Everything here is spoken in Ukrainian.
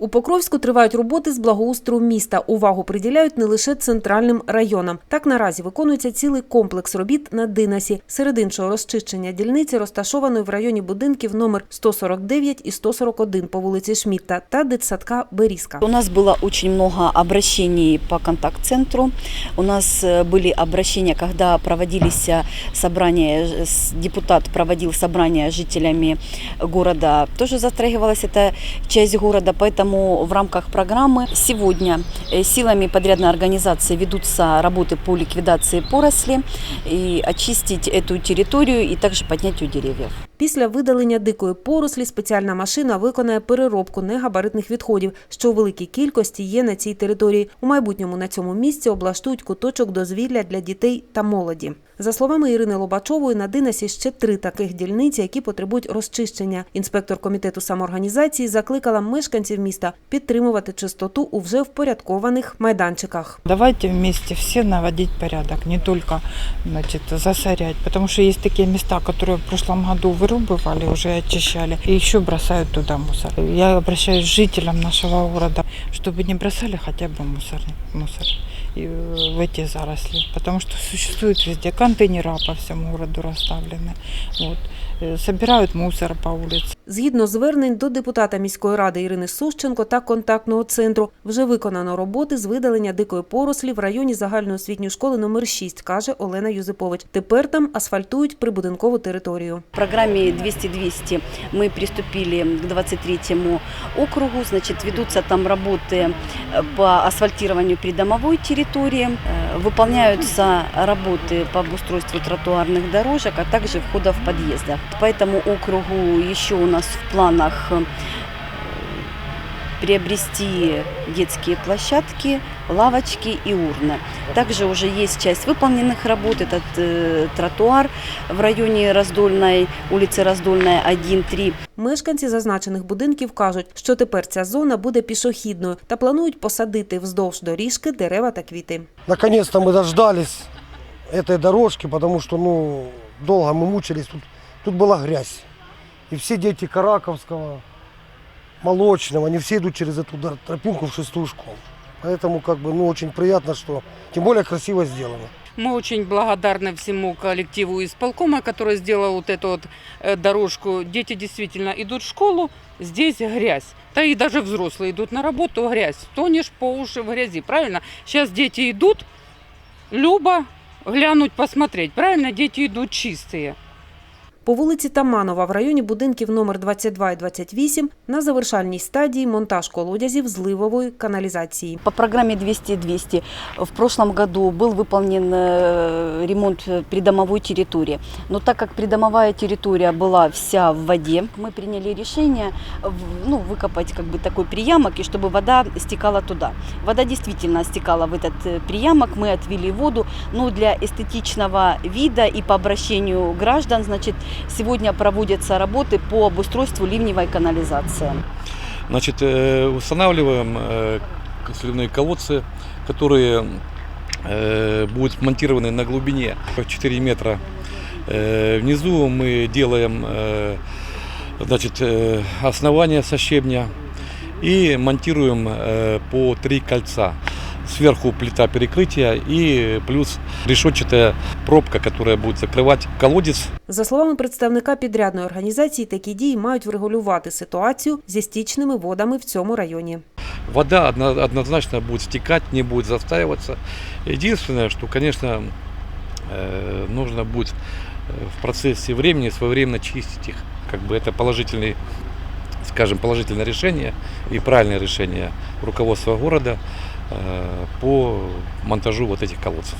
У Покровську тривають роботи з благоустрою міста. Увагу приділяють не лише центральним районам. Так наразі виконується цілий комплекс робіт на Динасі. Серед іншого розчищення дільниці розташованої в районі будинків номер 149 і 141 по вулиці Шмітта та дитсадка Берізка. У нас было очень много обращений по контакт-центру. У нас э, были обращения, когда проводились э, собрания, э, с- депутат проводил собрания с жителями города. Тоже затрагивалась эта часть города, поэтому в рамках программы сегодня э, силами подрядной организации ведутся работы по ликвидации поросли и очистить эту территорию и также поднятию деревьев. Після видалення дикої порослі спеціальна машина виконає переробку негабаритних відходів, що у великій кількості є на цій території. У майбутньому на цьому місці облаштують куточок дозвілля для дітей та молоді. За словами Ірини Лобачової, на Динасі ще три таких дільниці, які потребують розчищення. Інспектор комітету самоорганізації закликала мешканців міста підтримувати чистоту у вже впорядкованих майданчиках. Давайте вместе все наводить порядок, не только значит, засорять, потому что есть такие места, которые в прошлом году вырубывали, уже очищали, и еще бросают туда мусор. Я обращаюсь к жителям нашего города, чтобы не бросали хотя бы мусор, мусор и, э, в эти заросли, потому что существуют везде контейнера по всему городу расставлены. Вот. Э, Собирают мусор по улице. Згідно звернень до депутата міської ради Ірини Сущенко та контактного центру, вже виконано роботи з видалення дикої порослі в районі загальної освітньої школи номер 6, каже Олена Юзипович. Тепер там асфальтують прибудинкову територію. В программе 200-200 мы приступили к 23 округу. Значит, ведутся там работы э, по асфальтированию придомовой территории. Э, Выполняются работы по обустройству тротуарных дорожек, а также входа в подъездах. По этому округу еще у нас в планах э, приобрести детские площадки, лавочки и урны. Также уже есть часть выполненных работ. Этот э, тротуар в районе Раздольной, улицы Раздольная 1-3. Мешканці зазначених будинків кажуть, що тепер ця зона буде пішохідною та планують посадити вздовж доріжки дерева та квіти. Наконец-то мы дождались этой дорожки, потому что ну, долго мы мучились. Тут, тут была грязь. И все дети Караковского, Молочного, они все идут через эту тропинку в шестую школу. Поэтому как бы, ну, очень приятно, что тем более красиво сделано. Мы очень благодарны всему коллективу исполкома, который сделал вот эту вот э, дорожку. Дети действительно идут в школу, здесь грязь. Да и даже взрослые идут на работу, грязь. Тонешь по уши в грязи, правильно? Сейчас дети идут, Люба, глянуть, посмотреть. Правильно, дети идут чистые. По вулиці Таманова в районі будинків номер 22 і 28 на завершальній стадії монтаж колодязів зливової каналізації. По программе 200-200 в прошлом году был выполнен э, ремонт э, придомовой территории. Но так как придомовая территория была вся в воде, мы приняли решение в- ну, выкопать как бы такой приямок, и чтобы вода стекала туда. Вода действительно стекала в этот э, приямок, мы отвели воду, но для эстетичного вида и по обращению граждан, значит, сегодня проводятся работы по обустройству ливневой канализации. Значит, э, устанавливаем э, сливные колодцы, которые э, будут монтированы на глубине 4 метра. Внизу мы делаем значит, основание со щебня и монтируем по три кольца. Сверху плита перекрытия и плюс решетчатая пробка, которая будет закрывать колодец За словами представника підрядної організації, такі дії мають врегулювати ситуацію зі стічними водами в цьому районі. Вода одно- однозначно будет стекать, не будет застаиваться. Единственное, что, конечно, э, нужно будет э, в процессе времени своевременно чистить их. Как бы это положительный, скажем, положительное решение и правильное решение руководства города э, по монтажу вот этих колодцев.